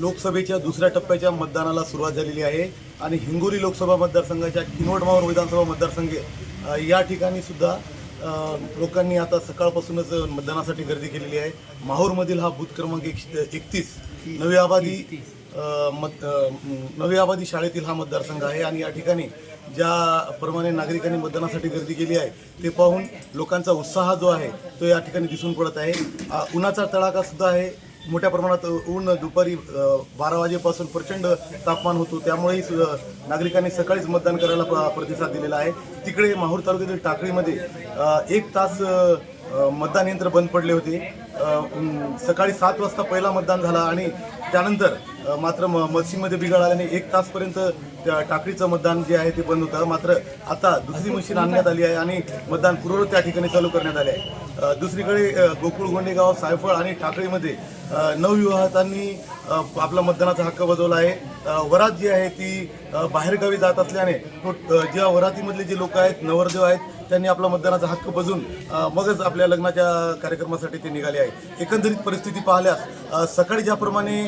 लोकसभेच्या दुसऱ्या टप्प्याच्या मतदानाला सुरुवात झालेली आहे आणि हिंगोली लोकसभा मतदारसंघाच्या किनवटमावर विधानसभा मतदारसंघ या ठिकाणी सुद्धा लोकांनी आता सकाळपासूनच मतदानासाठी गर्दी केलेली आहे. माहूरमधील हा बूथ क्रमांक एक एकतीस नवी आबादी मत नवी आबादी शाळेतील हा मतदारसंघ आहे आणि या ठिकाणी ज्याप्रमाणे नागरिकांनी मतदानासाठी गर्दी केली आहे ते पाहून लोकांचा उत्साह जो आहे तो या ठिकाणी दिसून पडत आहे. उन्हाचा तडाखा सुद्धा आहे. मोठ्या प्रमाणात ऊन दुपारी बारा वाजेपासून प्रचंड तापमान होतो. त्यामुळेही नागरिकांनी सकाळीच मतदान करायला प- प्रतिसाद दिलेला आहे. तिकडे माहूर तालुक्यातील टाकळीमध्ये एक तास मतदान यंत्र बंद पडले होते. सकाळी सात वाजता पहिला मतदान झाला आणि त्यानंतर मात्र म मशीनमध्ये बिघाड आल्याने एक तासपर्यंत त्या टाकळीचं मतदान जे आहे ते बंद होतं. मात्र आता दुसरी मशीन आणण्यात आली आहे आणि मतदान पूर्ववत त्या ठिकाणी चालू करण्यात आले आहे. दुसरीकडे गोकुळ गोंडेगाव सायफळ आणि टाकळीमध्ये नवविवाहितांनी आपला मतदानाचा हक्क बजावला आहे. वरात जी आहे ती बाहेरगावी जात असल्याने तो ज्या वरातीमधले जे लोक आहेत नवरदेव आहेत त्यांनी आपला मतदानाचा हक्क बजून मगच आपल्या लग्नाच्या कार्यक्रमासाठी ते निघाले आहे. एकंदरीत परिस्थिती पाहिल्यास सकाळी ज्याप्रमाणे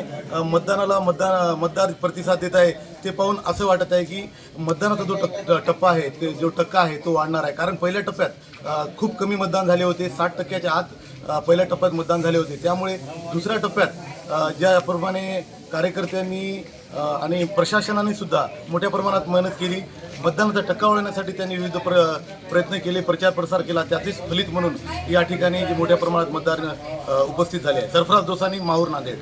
मतदानाला मतदान मतदार प्रतिसाद देत आहे ते पाहून असं वाटत आहे की मतदानाचा जो टप टप्पा आहे ते जो टक्का आहे तो वाढणार आहे. कारण पहिल्या टप्प्यात खूप कमी मतदान झाले होते साठ टक्क्याच्या आत पहिल्या टप्प्यात मतदान झाले होते. त्यामुळे दुसऱ्या टप्प्यात ज्याप्रमाणे कार्यकर्त्यांनी आणि प्रशासनाने सुद्धा मोठ्या प्रमाणात मेहनत केली मतदानाचा टक्का वाढवण्यासाठी त्यांनी विविध प्र प्रयत्न केले प्रचार प्रसार केला त्याचेच फलित म्हणून या ठिकाणी जे मोठ्या प्रमाणात मतदार उपस्थित झाले सरफराज दोसानी माहूर नांदेड.